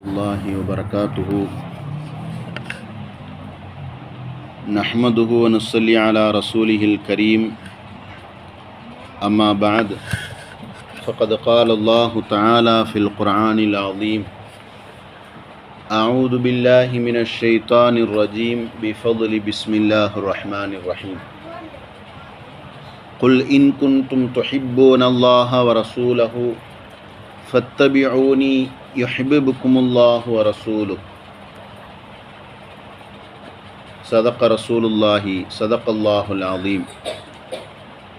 الله وبركاته. نحمده ونصلي على رسوله الكريم. أما بعد فقد قال الله تعالى في القرآن العظيم أعوذ بالله من الشيطان الرجيم بفضل بسم الله الرحمن الرحيم. قل إن كنتم تحبون الله ورسوله فاتبعوني يحببكم الله ورسوله. صدق رسول الله صدق الله العظيم.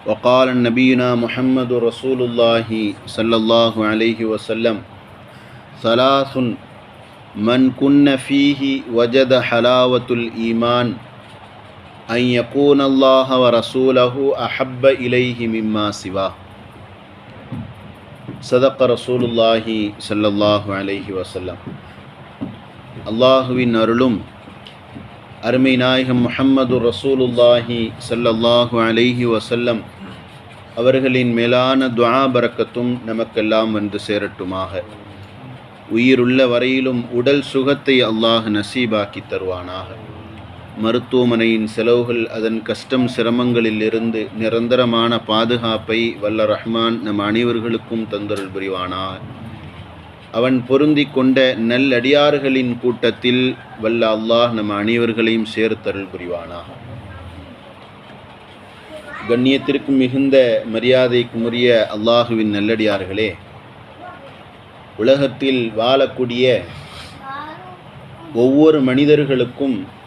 وقال نبينا محمد رسول الله صلى الله عليه وسلم ثلاث من كن فيه وجد حلاوة الإيمان أن يكون الله ورسوله أحب إليه مما سواه. சதக்க ரசூலுல்லாஹி சல்லல்லாஹு அலைஹி வசல்லம் அல்லாஹுவின் அருளும் அருமை நாயகம் முஹம்மது ரசூலுல்லாஹி சல்லல்லாஹு அலைஹி வசல்லம் அவர்களின் மேலான துவாபரக்கத்தும் நமக்கெல்லாம் வந்து சேரட்டுமாக. உயிருள்ள வரையிலும் உடல் சுகத்தை அல்லாஹ் நசீபாக்கி தருவானாக. மருத்துவமனையின் செலவுகள் அதன் கஷ்டம் சிரமங்களில் இருந்து நிரந்தரமான பாதுகாப்பை வல்ல ரஹ்மான் நம் அனைவர்களுக்கும் தந்தருள் புரிவானா அவன் பொருந்தி கொண்ட நல்லடியார்களின் கூட்டத்தில் வல்ல அல்லாஹ் நம் அனைவர்களையும் சேர்த்தருள் புரிவானாக. கண்ணியத்திற்கு மிகுந்த மரியாதைக்குரிய அல்லாஹுவின் நல்லடியார்களே உலகத்தில் வாழக்கூடிய ஒவ்வொரு மனிதர்களுக்கும்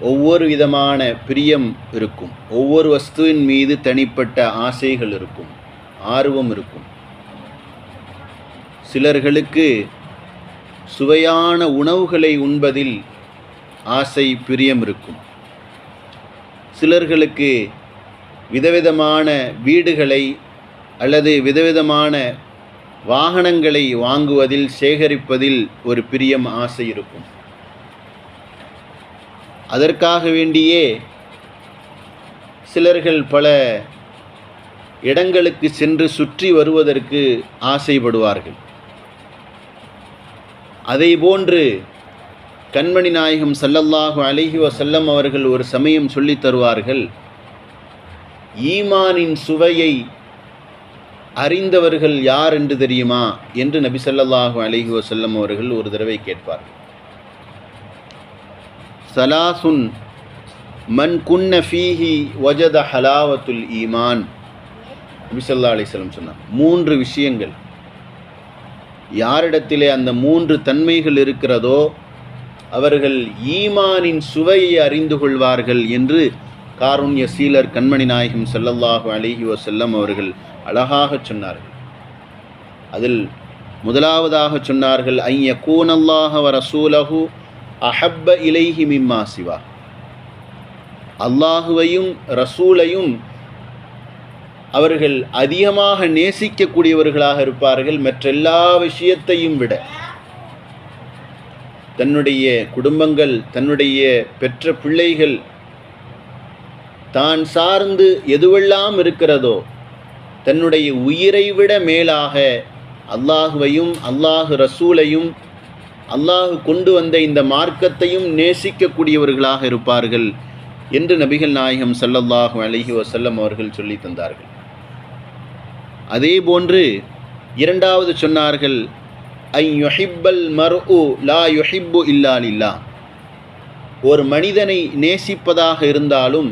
ஒவ்வொரு விதமான பிரியம் இருக்கும். ஒவ்வொரு வஸ்துவின் மீது தனிப்பட்ட ஆசைகள் இருக்கும். ஆர்வம் இருக்கும். சிலர்களுக்கு சுவையான உணவுகளை உண்பதில் ஆசை பிரியம் இருக்கும். சிலர்களுக்கு விதவிதமான வீடுகளை அல்லது விதவிதமான வாகனங்களை வாங்குவதில் சேகரிப்பதில் ஒரு பிரியம் ஆசை இருக்கும். அதற்காக வேண்டியே சிலர்கள் பல இடங்களுக்கு சென்று சுற்றி வருவதற்கு ஆசைப்படுவார்கள். அதை போன்று கண்மணி நாயகம் சல்லல்லாஹு அலஹி வசல்லம் அவர்கள் ஒரு சமயம் சொல்லித் தருவார்கள் ஈமானின் சுவையை அறிந்தவர்கள் யார் என்று தெரியுமா? என்று நபி சல்லல்லாஹு அலஹி வசல்லம் அவர்கள் ஒரு தடவை கேட்பார்கள். சலாசுன் மன் குன்ன ஃபீஹி வஜத ஹலாவத்துல் ஈமான். நபிசல்லா அலிஸ்லம் சொன்னார். மூன்று விஷயங்கள். யாரிடத்திலே அந்த மூன்று தன்மைகள் இருக்கிறதோ அவர்கள் ஈமானின் சுவையை அறிந்து கொள்வார்கள் என்று காருண்ய சீலர் கண்மணி நாயகம் செல்லல்லாஹு அலிஹி வசல்லம் அவர்கள் அழகாக சொன்னார்கள். அதில் முதலாவதாக சொன்னார்கள் ஐய கூனல்லாஹ வ அஹப்ப இலைஹி மிம்மா சிவா. அல்லாஹுவையும் ரசூலையும் அவர்கள் அதிகமாக நேசிக்கக்கூடியவர்களாக இருப்பார்கள் மற்றெல்லா விஷயத்தையும் விட. தன்னுடைய குடும்பங்கள் தன்னுடைய பெற்ற பிள்ளைகள் தான் சார்ந்து எதுவெல்லாம் இருக்கிறதோ தன்னுடைய உயிரை விட மேலாக அல்லாஹுவையும் அல்லாஹு ரசூலையும் அல்லாஹு கொண்டு வந்த இந்த மார்க்கத்தையும் நேசிக்கக்கூடியவர்களாக இருப்பார்கள் என்று நபிகள் நாயகம் சல்லல்லாஹு அலஹி வசல்லம் அவர்கள் சொல்லி தந்தார்கள். அதே போன்று இரண்டாவது சொன்னார்கள் ஐ யொஹிப்பல் மர் உ லா யொஹிப்பு இல்லாலில்லா ஒரு மனிதனை நேசிப்பதாக இருந்தாலும்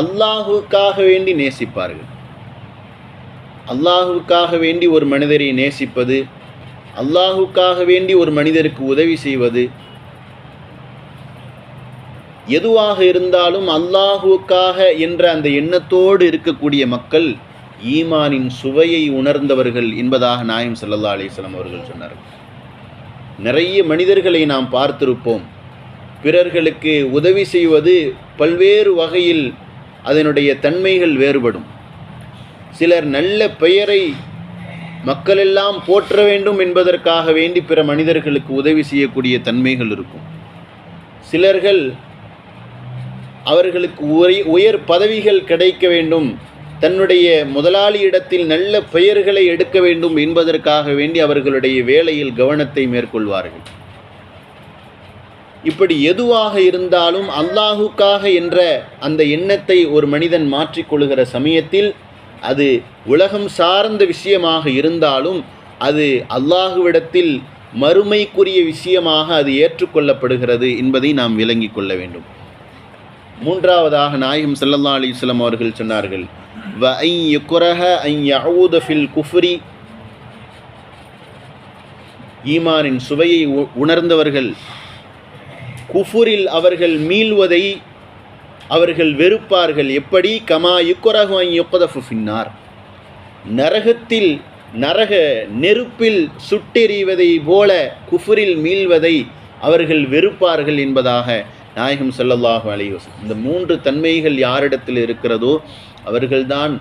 அல்லாஹுக்காக வேண்டி நேசிப்பார்கள். அல்லாஹுக்காக வேண்டி ஒரு மனிதரை நேசிப்பது அல்லாஹுக்காக வேண்டி ஒரு மனிதருக்கு உதவி செய்வது எதுவாக இருந்தாலும் அல்லாஹுக்காக என்ற அந்த எண்ணத்தோடு இருக்கக்கூடிய மக்கள் ஈமானின் சுவையை உணர்ந்தவர்கள் என்பதாக நாயம் சல்லா அலிஸ்லாம் அவர்கள் சொன்னார்கள். நிறைய மனிதர்களை நாம் பார்த்திருப்போம். பிறர்களுக்கு உதவி செய்வது பல்வேறு வகையில் அதனுடைய தன்மைகள் வேறுபடும். சிலர் நல்ல பெயரை மக்களெல்லாம் போற்ற வேண்டும் என்பதற்காக வேண்டி பிற மனிதர்களுக்கு உதவி செய்யக்கூடிய தன்மைகள் இருக்கும். சிலர்கள் அவர்களுக்கு உரை உயர் பதவிகள் கிடைக்க வேண்டும். தன்னுடைய முதலாளியிடத்தில் நல்ல பெயர்களை எடுக்க வேண்டும் என்பதற்காக வேண்டி அவர்களுடைய வேலையில் கவனத்தை மேற்கொள்வார்கள். இப்படி எதுவாக இருந்தாலும் அல்லாஹுக்காக என்ற அந்த எண்ணத்தை ஒரு மனிதன் மாற்றிக்கொள்கிற சமயத்தில் அது உலகம் சார்ந்த விஷயமாக இருந்தாலும் அது அல்லாஹுவிடத்தில் மறுமைக்குரிய விஷயமாக அது ஏற்றுக்கொள்ளப்படுகிறது என்பதை நாம் விளங்கிக் கொள்ள வேண்டும். மூன்றாவதாக நாயகம் சல்லா அலிஸ்லாம் அவர்கள் சொன்னார்கள் வ ஐ யுக்ரஹ ஐ ஃபில் குஃப்ரி. ஈமானின் சுவையை உ- உணர்ந்தவர்கள் குஃபுரில் அவர்கள் மீள்வதை அவர்கள் வெறுப்பார்கள். எப்படி? கமா யுக்ரஹு ஐ ஃபின்னார். நரகத்தில் நரக நெருப்பில் சுட்டெறிவதை போல குஃபுரில் மீள்வதை அவர்கள் வெறுப்பார்கள் என்பதாக நாயகம் செல்லல்லாஹு அலையோஸ் இந்த மூன்று தன்மைகள் யாரிடத்தில் இருக்கிறதோ அவர்கள்தான்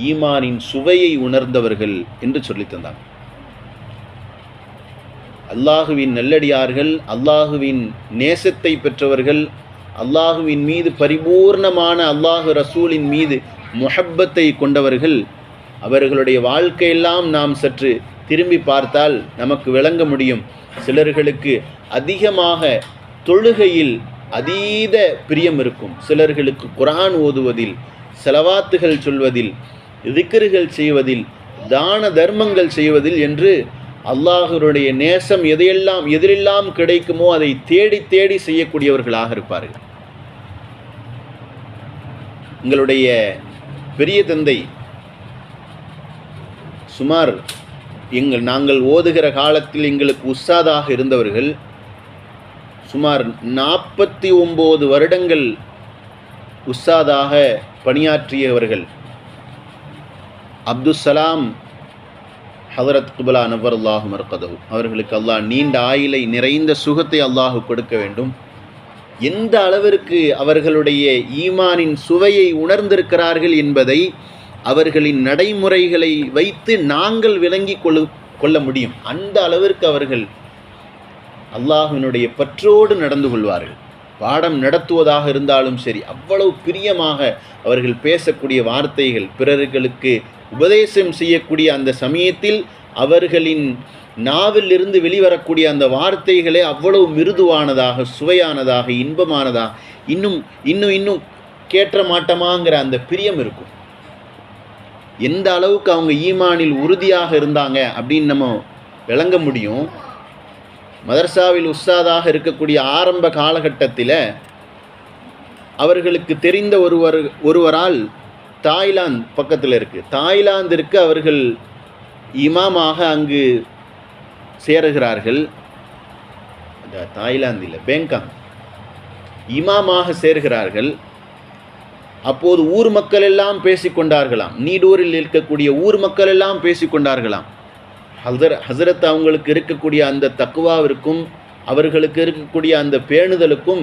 ஈமானின் சுவையை உணர்ந்தவர்கள் என்று சொல்லி தந்தாங்க அல்லாஹுவின் நல்லடியார்கள் அல்லாஹுவின் நேசத்தை பெற்றவர்கள் அல்லாஹுவின் மீது பரிபூர்ணமான அல்லாஹு ரசூலின் மீது முஹப்பத்தை கொண்டவர்கள் அவர்களுடைய வாழ்க்கையெல்லாம் நாம் சற்று திரும்பி பார்த்தால் நமக்கு விளங்க முடியும். சிலர்களுக்கு அதிகமாக தொழுகையில் அதீத பிரியம் இருக்கும். சிலர்களுக்கு குரான் ஓதுவதில் செலவாத்துகள் சொல்வதில் திக்கர்கள் செய்வதில் தான தர்மங்கள் செய்வதில் என்று அல்லாஹருடைய நேசம் எதையெல்லாம் எதிரெல்லாம் கிடைக்குமோ அதை தேடி தேடி செய்யக்கூடியவர்களாக இருப்பார்கள். எங்களுடைய பெரிய தந்தை சுமார் எங்கள் நாங்கள் ஓதுகிற காலத்தில் எங்களுக்கு உஸ்தாதாக இருந்தவர்கள் சுமார் நாற்பத்தி ஒம்பது வருடங்கள் உஸ்தாதாக பணியாற்றியவர்கள். அப்துல் சலாம் ஹதரத் குபலா நவர் அல்லாஹு மர்கதவு அவர்களுக்கு அல்லாஹ் நீண்ட ஆயிலை நிறைந்த சுகத்தை அல்லாஹ் கொடுக்க வேண்டும். எந்த அளவிற்கு அவர்களுடைய ஈமானின் சுவையை உணர்ந்திருக்கிறார்கள் என்பதை அவர்களின் நடைமுறைகளை வைத்து நாங்கள் விளங்கி கொள்ளு கொள்ள முடியும். அந்த அளவிற்கு அவர்கள் அல்லாஹினுடைய பற்றோடு நடந்து கொள்வார்கள். பாடம் நடத்துவதாக இருந்தாலும் சரி அவ்வளவு பிரியமாக அவர்கள் பேசக்கூடிய வார்த்தைகள் பிறர்களுக்கு உபதேசம் செய்யக்கூடிய அந்த சமயத்தில் அவர்களின் நாவிலிருந்து வெளிவரக்கூடிய அந்த வார்த்தைகளே அவ்வளவு மிருதுவானதாக சுவையானதாக இன்பமானதாக இன்னும் இன்னும் இன்னும் கேட்ட மாட்டோமாங்கிற அந்த பிரியம் இருக்கும். எந்த அளவுக்கு அவங்க ஈமானில் உறுதியாக இருந்தாங்க அப்படின்னு நம்ம விளங்க முடியும். மதர்சாவில் உஸ்தாதாக இருக்கக்கூடிய ஆரம்ப காலகட்டத்தில் அவர்களுக்கு தெரிந்த ஒருவர் ஒருவரால் தாய்லாந்து பக்கத்தில் இருக்குது தாய்லாந்திற்கு அவர்கள் இமாமாக அங்கு சேருகிறார்கள். அந்த தாய்லாந்து இல்லை பேங்காங். இமாமாக சேர்கிறார்கள். அப்போது ஊர் மக்கள் எல்லாம் பேசிக்கொண்டார்களாம் நீடூரில் இருக்கக்கூடிய ஊர் மக்கள் எல்லாம் பேசிக்கொண்டார்களாம் ஹசர் ஹசரத் அவங்களுக்கு இருக்கக்கூடிய அந்த தக்குவாவிற்கும் அவர்களுக்கு இருக்கக்கூடிய அந்த பேணுதலுக்கும்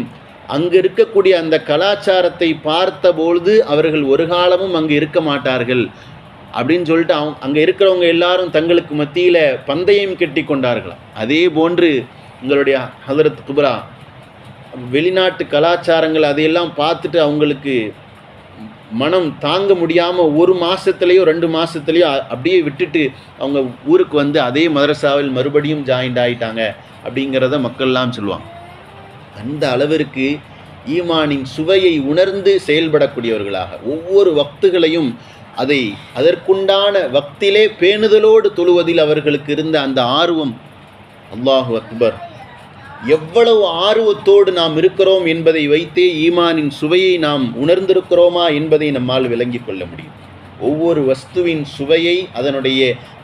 அங்கு இருக்கக்கூடிய அந்த கலாச்சாரத்தை பார்த்தபொழுது அவர்கள் ஒரு காலமும் அங்கு இருக்க மாட்டார்கள் அப்படின்னு சொல்லிட்டு அவங்க அங்கே இருக்கிறவங்க எல்லாரும் தங்களுக்கு மத்தியில் பந்தயம் கட்டி கொண்டார்களாம். அதே போன்று உங்களுடைய ஹதரத் குபரா வெளிநாட்டு கலாச்சாரங்கள் அதையெல்லாம் பார்த்துட்டு அவங்களுக்கு மனம் தாங்க முடியாமல் ஒரு மாதத்துலேயோ ரெண்டு மாதத்துலேயோ அப்படியே விட்டுட்டு அவங்க ஊருக்கு வந்து அதே மதரசாவில் மறுபடியும் ஜாயின்ட் ஆகிட்டாங்க அப்படிங்கிறத மக்கள்லாம் சொல்லுவாங்க. அந்த அளவிற்கு ஈமானின் சுவையை உணர்ந்து செயல்படக்கூடியவர்களாக. ஒவ்வொரு வக்துகளையும் அதை அதற்குண்டான வக்திலே பேணுதலோடு தொழுவதில் அவர்களுக்கு இருந்த அந்த ஆர்வம் அல்லாஹு அக்பர். எவ்வளவு ஆர்வத்தோடு நாம் இருக்கிறோம் என்பதை வைத்தே ஈமானின் சுவையை நாம் உணர்ந்திருக்கிறோமா என்பதை நம்மால் விளங்கிக் கொள்ள முடியும். ஒவ்வொரு வஸ்துவின் சுவையை அதனுடைய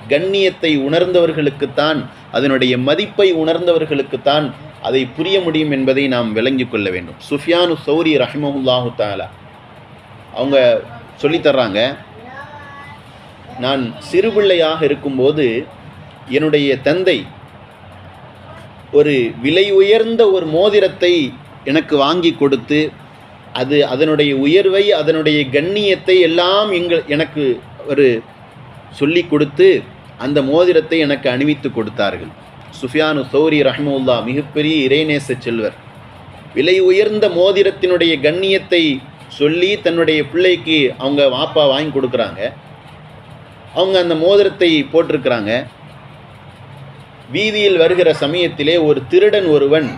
கண்ணியத்தை உணர்ந்தவர்களுக்குத்தான் அதனுடைய மதிப்பை உணர்ந்தவர்களுக்குத்தான் அதை புரிய முடியும் என்பதை நாம் விளங்கிக் கொள்ள வேண்டும். சுஃபியானு சௌரி ரஹ்மஹுல்லாஹு தாலா அவங்க சொல்லித்தர்றாங்க நான் சிறுபிள்ளையாக இருக்கும்போது என்னுடைய தந்தை ஒரு விலை உயர்ந்த ஒரு மோதிரத்தை எனக்கு வாங்கி கொடுத்து அது அதனுடைய உயர்வை அதனுடைய கண்ணியத்தை எல்லாம் எங்கள் எனக்கு ஒரு சொல்லி கொடுத்து அந்த மோதிரத்தை எனக்கு அணிவித்து கொடுத்தார்கள். சுஃபியானு சௌரி ரஹ்முல்லா மிகப்பெரிய இறைநேச செல்வர். விலை உயர்ந்த மோதிரத்தினுடைய கண்ணியத்தை சொல்லி தன்னுடைய பிள்ளைக்கு அவங்க வாப்பா வாங்கி கொடுக்குறாங்க. அவங்க அந்த மோதிரத்தை போட்டிருக்கிறாங்க. வீதியில் வருகிற சமயத்திலே ஒரு திருடன் ஒருவன்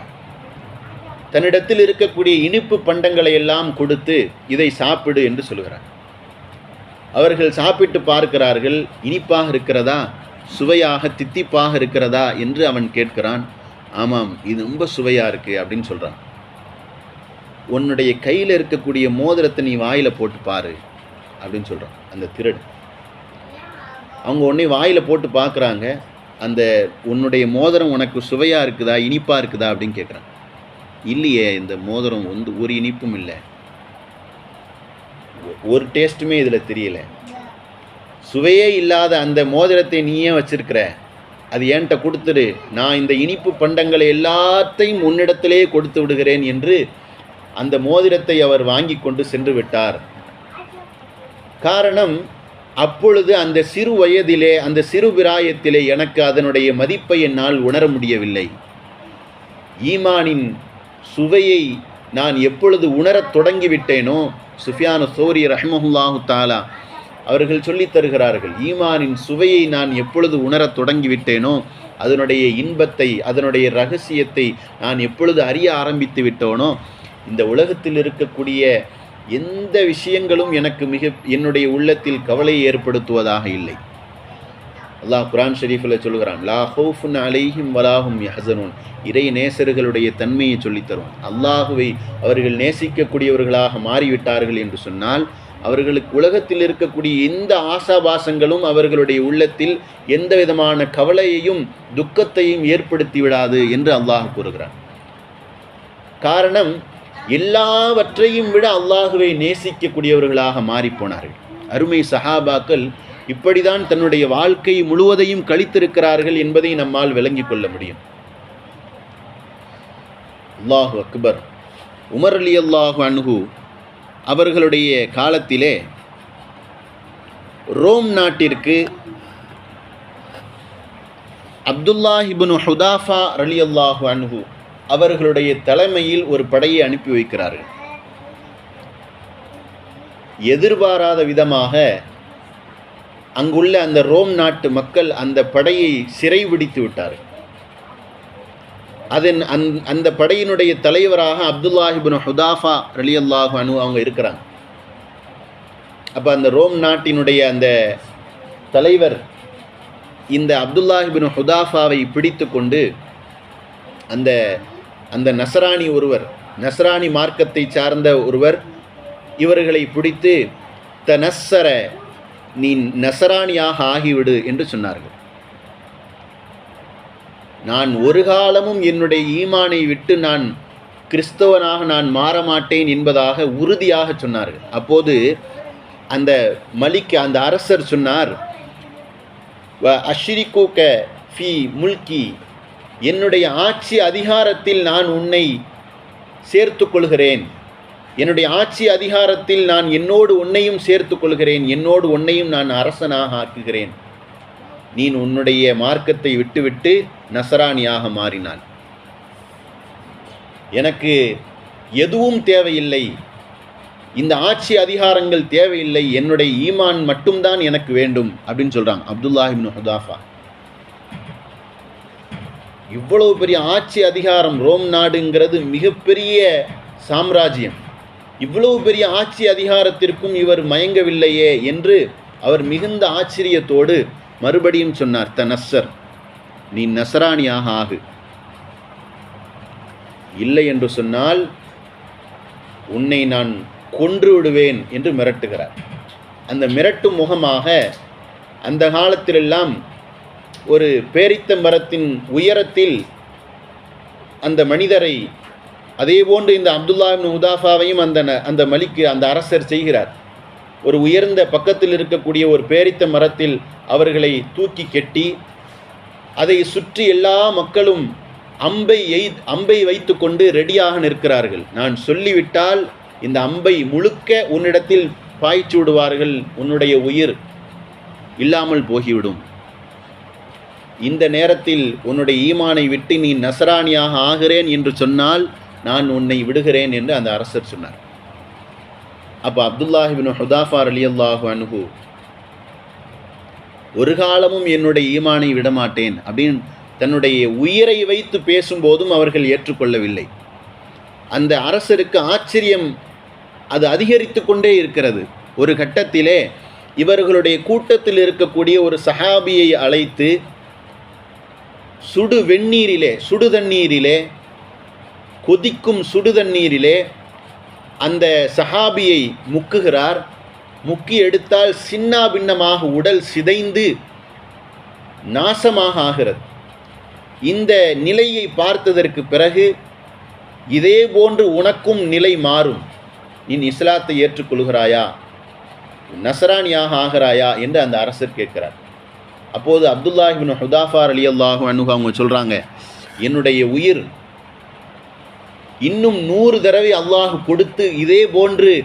தன்னிடத்தில் இருக்கக்கூடிய இனிப்பு பண்டங்களை எல்லாம் கொடுத்து இதை சாப்பிடு என்று சொல்கிறார். அவர்கள் சாப்பிட்டு பார்க்கிறார்கள் இனிப்பாக இருக்கிறதா? சுவையாக தித்திப்பாக இருக்கிறதா என்று அவன் கேட்கிறான். ஆமாம் இது ரொம்ப சுவையாக இருக்குது அப்படின்னு சொல்கிறான் உன்னுடைய கையில் இருக்கக்கூடிய மோதிரத்தை நீ வாயில் போட்டு பாரு அப்படின்னு சொல்கிறான் அந்த திருடு அவங்க உடனே வாயில் போட்டு பார்க்குறாங்க. அந்த உன்னுடைய மோதிரம் உனக்கு சுவையாக இருக்குதா இனிப்பாக இருக்குதா அப்படின்னு கேட்குறான். இல்லையே இந்த மோதிரம் வந்து ஒரு இனிப்பும் இல்லை. ஒரு டேஸ்ட்டுமே இதில் தெரியல. சுவையே இல்லாத அந்த மோதிரத்தை நீயே வச்சிருக்கிற. அது என்கிட்ட கொடுத்துடு நான் இந்த இனிப்பு பண்டங்களை எல்லாத்தையும் உன்னிடத்திலே கொடுத்து விடுகிறேன் என்று அந்த மோதிரத்தை அவர் வாங்கி கொண்டு சென்று விட்டார். காரணம் அப்பொழுது அந்த சிறு வயதிலே அந்த சிறு பிராயத்திலே எனக்கு அதனுடைய மதிப்பை என்னால் உணர முடியவில்லை. ஈமானின் சுவையை நான் எப்பொழுது உணரத் தொடங்கிவிட்டேனோ சுஃபியான சோரி ரஹ்மஹுல்லாஹு தாலா அவர்கள் சொல்லித் தருகிறார்கள் ஈமானின் சுவையை நான் எப்பொழுது உணரத் தொடங்கிவிட்டேனோ அதனுடைய இன்பத்தை அதனுடைய ரகசியத்தை நான் எப்பொழுது அறிய ஆரம்பித்து விட்டோனோ இந்த உலகத்தில் இருக்கக்கூடிய எந்த விஷயங்களும் எனக்கு மிக என்னுடைய உள்ளத்தில் கவலையை ஏற்படுத்துவதாக இல்லை. அல்லாஹ் குரான் ஷெரீஃபில் சொல்கிறான் லா ஹவுஃபுன் அலைஹிம் வலாஹும் யஹசனூன். இறை நேசர்களுடைய தன்மையை சொல்லித் தருவான். அல்லாஹுவை அவர்கள் நேசிக்கக்கூடியவர்களாக மாறிவிட்டார்கள் என்று சொன்னால் அவர்களுக்கு உலகத்தில் இருக்கக்கூடிய எந்த ஆசாபாசங்களும் அவர்களுடைய உள்ளத்தில் எந்த விதமான கவலையையும் துக்கத்தையும் ஏற்படுத்தி விடாது என்று அல்லாஹ் கூறுகிறான். காரணம் எல்லாவற்றையும் விட அல்லாஹுவை நேசிக்கக்கூடியவர்களாக மாறிப்போனார்கள். அருமை சஹாபாக்கள் இப்படிதான் தன்னுடைய வாழ்க்கை முழுவதையும் கழித்திருக்கிறார்கள் என்பதை நம்மால் விளங்கிக் கொள்ள முடியும். அல்லாஹு அக்பர். உமர் அலி அல்லாஹு அன்ஹு அவர்களுடைய காலத்திலே ரோம் நாட்டிற்கு அப்துல்லாஹிபுன் ஹுதாஃபா அலி அல்லாஹு அன்ஹு அவர்களுடைய தலைமையில் ஒரு படையை அனுப்பி வைக்கிறார்கள். எதிர்பாராத விதமாக அங்குள்ள அந்த ரோம் நாட்டு மக்கள் அந்த படையை சிறைபிடித்து விட்டார்கள். அதன் அந் அந்த படையினுடைய தலைவராக அப்துல்லாஹிபின் ஹுதாஃபா ரலியல்லாஹு அனு அவங்க இருக்கிறாங்க. அப்போ அந்த ரோம் நாட்டினுடைய அந்த தலைவர் இந்த அப்துல்லாஹிபின் ஹுதாஃபாவை பிடித்து கொண்டு அந்த அந்த நசராணி ஒருவர் நசராணி மார்க்கத்தை சார்ந்த ஒருவர் இவர்களை பிடித்து தனசர நீ நசராணியாக ஆகிவிடு என்று சொன்னார்கள். நான் ஒரு காலமும் என்னுடைய ஈமானை விட்டு நான் கிறிஸ்தவனாக நான் மாற மாட்டேன் என்பதாக உறுதியாக சொன்னார்கள். அப்போது அந்த மலிக் அந்த அரசர் சொன்னார் வ அஷ்ரிகூக்க ஃபி முல்கி என்னுடைய ஆட்சி அதிகாரத்தில் நான் உன்னை சேர்த்து கொள்கிறேன். என்னுடைய ஆட்சி அதிகாரத்தில் நான் என்னோடு உன்னையும் சேர்த்து கொள்கிறேன். என்னோடு உன்னையும் நான் அரசனாக ஆக்குகிறேன். நீ உன்னுடைய மார்க்கத்தை விட்டுவிட்டு நசராணியாக மாறினான். எனக்கு எதுவும் தேவையில்லை. இந்த ஆட்சி அதிகாரங்கள் தேவையில்லை. என்னுடைய ஈமான் மட்டும்தான் எனக்கு வேண்டும் அப்படின்னு சொல்கிறாங்க அப்துல்லாஹிபின் ஹுதாஃபா. இவ்வளவு பெரிய ஆட்சி அதிகாரம் ரோம் நாடுங்கிறது மிகப்பெரிய சாம்ராஜ்யம். இவ்வளவு பெரிய ஆட்சி அதிகாரத்திற்கும் இவர் மயங்கவில்லையே என்று அவர் மிகுந்த ஆச்சரியத்தோடு மறுபடியும் சொன்னார் தனஸ்ஸர் நீ நசராணியாக ஆகு. இல்லை என்று சொன்னால் உன்னை நான் கொன்று விடுவேன் என்று மிரட்டுகிறார். அந்த மிரட்டும் முகமாக அந்த காலத்திலெல்லாம் ஒரு பேரித்த மரத்தின் உயரத்தில் அந்த மனிதரை அதே போன்று இந்த அப்துல்லா முதாஃபாவையும் உதாஃபாவையும் அந்த ந- அந்த மலிக்கு அந்த அரசர் செய்கிறார். ஒரு உயர்ந்த பக்கத்தில் இருக்கக்கூடிய ஒரு பேரித்த மரத்தில் அவர்களை தூக்கி கெட்டி அதை சுற்றி எல்லா மக்களும் அம்பை எய் அம்பை வைத்துக்கொண்டு ரெடியாக நிற்கிறார்கள். நான் சொல்லிவிட்டால் இந்த அம்பை முழுக்க உன்னிடத்தில் பாய்ச்சி விடுவார்கள் உன்னுடைய உயிர் இல்லாமல் போகிவிடும். இந்த நேரத்தில் உன்னுடைய ஈமானை விட்டு நீ நசராணியாக ஆகிறேன் என்று சொன்னால் நான் உன்னை விடுகிறேன் என்று அந்த அரசர் சொன்னார். அப்போ அப்துல்லாஹிபின் ஹுதாஃபார் அலி அல்லாஹு அனுகு ஒரு காலமும் என்னுடைய ஈமானை விடமாட்டேன் அப்படின்னு தன்னுடைய உயிரை வைத்து பேசும்போதும் அவர்கள் ஏற்றுக்கொள்ளவில்லை அந்த அரசருக்கு ஆச்சரியம் அது அதிகரித்து கொண்டே இருக்கிறது ஒரு கட்டத்திலே இவர்களுடைய கூட்டத்தில் இருக்கக்கூடிய ஒரு சஹாபியை அழைத்து சுடு வெந்நீரிலே சுடு தண்ணீரிலே கொதிக்கும் சுடு தண்ணீரிலே அந்த சஹாபியை முக்குகிறார். முக்கி எடுத்தால் சின்னா பின்னமாக உடல் சிதைந்து நாசமாக ஆகிறது. இந்த நிலையை பார்த்ததற்கு பிறகு இதே போன்று உனக்கும் நிலை மாறும். நீ இஸ்லாத்தை ஏற்றுக்கொள்கிறாயா? நசராணியாக ஆகிறாயா? என்று அந்த அரசர் கேட்கிறார். அப்போது அப்துல்லாஹிபின் ஹுதாஃபார் அலி அல்லாஹு அனுகு அவங்க சொல்கிறாங்க என்னுடைய உயிர் இன்னும் நூறு தடவை அல்லாஹ் கொடுத்து இதே போன்று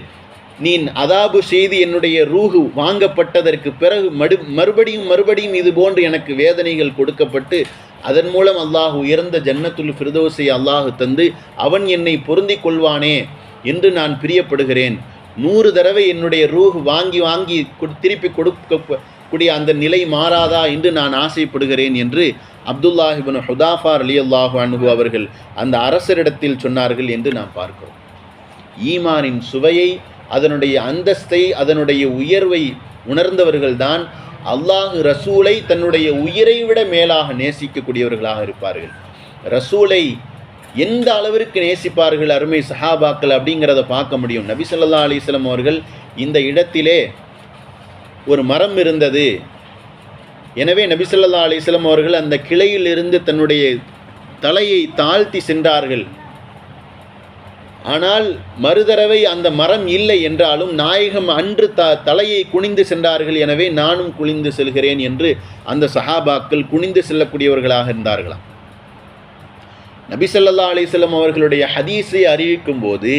நீ அதாபு செய்து என்னுடைய ரூஹு வாங்கப்பட்டதற்கு பிறகு மடு மறுபடியும் மறுபடியும் இது போன்று எனக்கு வேதனைகள் கொடுக்கப்பட்டு அதன் மூலம் அல்லாஹ் உயர்ந்த ஜன்னத்துல் ஃபிர்தோஸை அல்லாஹு தந்து அவன் என்னை பொருந்தி கொள்வானே என்று நான் பிரியப்படுகிறேன். நூறு தடவை என்னுடைய ரூஹ் வாங்கி வாங்கி திருப்பி கொடுக்கக்கூடிய அந்த நிலை மாறாதா என்று நான் ஆசைப்படுகிறேன் என்று அப்துல்லாஹிபின் ஹுதாஃபார் அலி அல்லாஹு அனுகு அவர்கள் அந்த அரசரிடத்தில் சொன்னார்கள் என்று நாம் பார்க்கிறோம். ஈமானின் சுவையை அதனுடைய அந்தஸ்தை அதனுடைய உயர்வை உணர்ந்தவர்கள்தான் அல்லாஹு ரசூலை தன்னுடைய உயிரை விட மேலாக நேசிக்கக்கூடியவர்களாக இருப்பார்கள். ரசூலை எந்த அளவிற்கு நேசிப்பார்கள் அருமை சஹாபாக்கள் அப்படிங்கிறத பார்க்க முடியும். நபி சொல்லா அலிஸ்லம் அவர்கள் இந்த இடத்திலே ஒரு மரம் இருந்தது. எனவே நபிசல்லா அலிஸ்லம் அவர்கள் அந்த கிளையிலிருந்து தன்னுடைய தலையை தாழ்த்தி சென்றார்கள். ஆனால் மறுதடவை அந்த மரம் இல்லை என்றாலும் நாயகம் அன்று த தலையை குனிந்து சென்றார்கள். எனவே நானும் குனிந்து செல்கிறேன் என்று அந்த சஹாபாக்கள் குனிந்து செல்லக்கூடியவர்களாக இருந்தார்களாம். நபிசல்லா அலிஸ்லம் அவர்களுடைய ஹதீஸை அறிவிக்கும் போது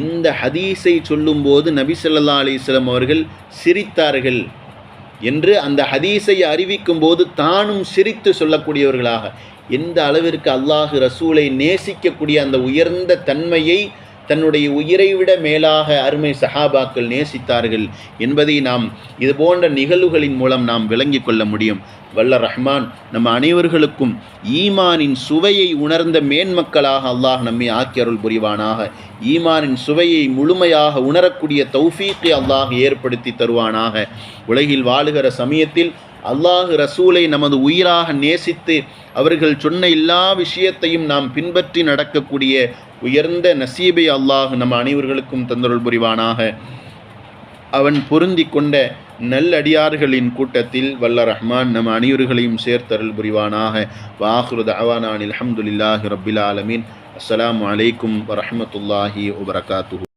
இந்த ஹதீஸை சொல்லும்போது நபிசல்லா அலிஸ்லம் அவர்கள் சிரித்தார்கள். என்று அந்த ஹதீஸை அறிவிக்கும் போது தானும் சிரித்து சொல்லக்கூடியவர்களாக எந்த அளவிற்கு அல்லாஹு ரசூலை நேசிக்கக்கூடிய அந்த உயர்ந்த தன்மையை தன்னுடைய உயிரை விட மேலாக அருமை சஹாபாக்கள் நேசித்தார்கள் என்பதை நாம் இது போன்ற நிகழ்வுகளின் மூலம் நாம் விளங்கிக் கொள்ள முடியும். வல்ல ரஹ்மான் நம்ம அனைவர்களுக்கும் ஈமானின் சுவையை உணர்ந்த மேன்மக்களாக அல்லாஹ் நம்மை ஆக்கியருள் புரிவானாக. ஈமானின் சுவையை முழுமையாக உணரக்கூடிய தௌஃபீக்கை அல்லாஹ் ஏற்படுத்தி தருவானாக. உலகில் வாழுகிற சமயத்தில் அல்லாஹ் ரசூலை நமது உயிராக நேசித்து அவர்கள் சொன்ன எல்லா விஷயத்தையும் நாம் பின்பற்றி நடக்கக்கூடிய உயர்ந்த நசீபை அல்லாஹ் நம் அனைவர்களுக்கும் தந்தருள் புரிவானாக. அவன் பொருந்தி கொண்ட நல்லடியார்களின் கூட்டத்தில் வல்ல ரஹ்மான் நம் அனைவர்களையும் சேர்த்தருள் புரிவானாக. வாஹ்ருத் அவானான் அலமதுல்லாஹி ரபில் ஆலமீன். அஸ்லாம் வலைக்கும் வரமத்துல்லாஹி வபரகாத்து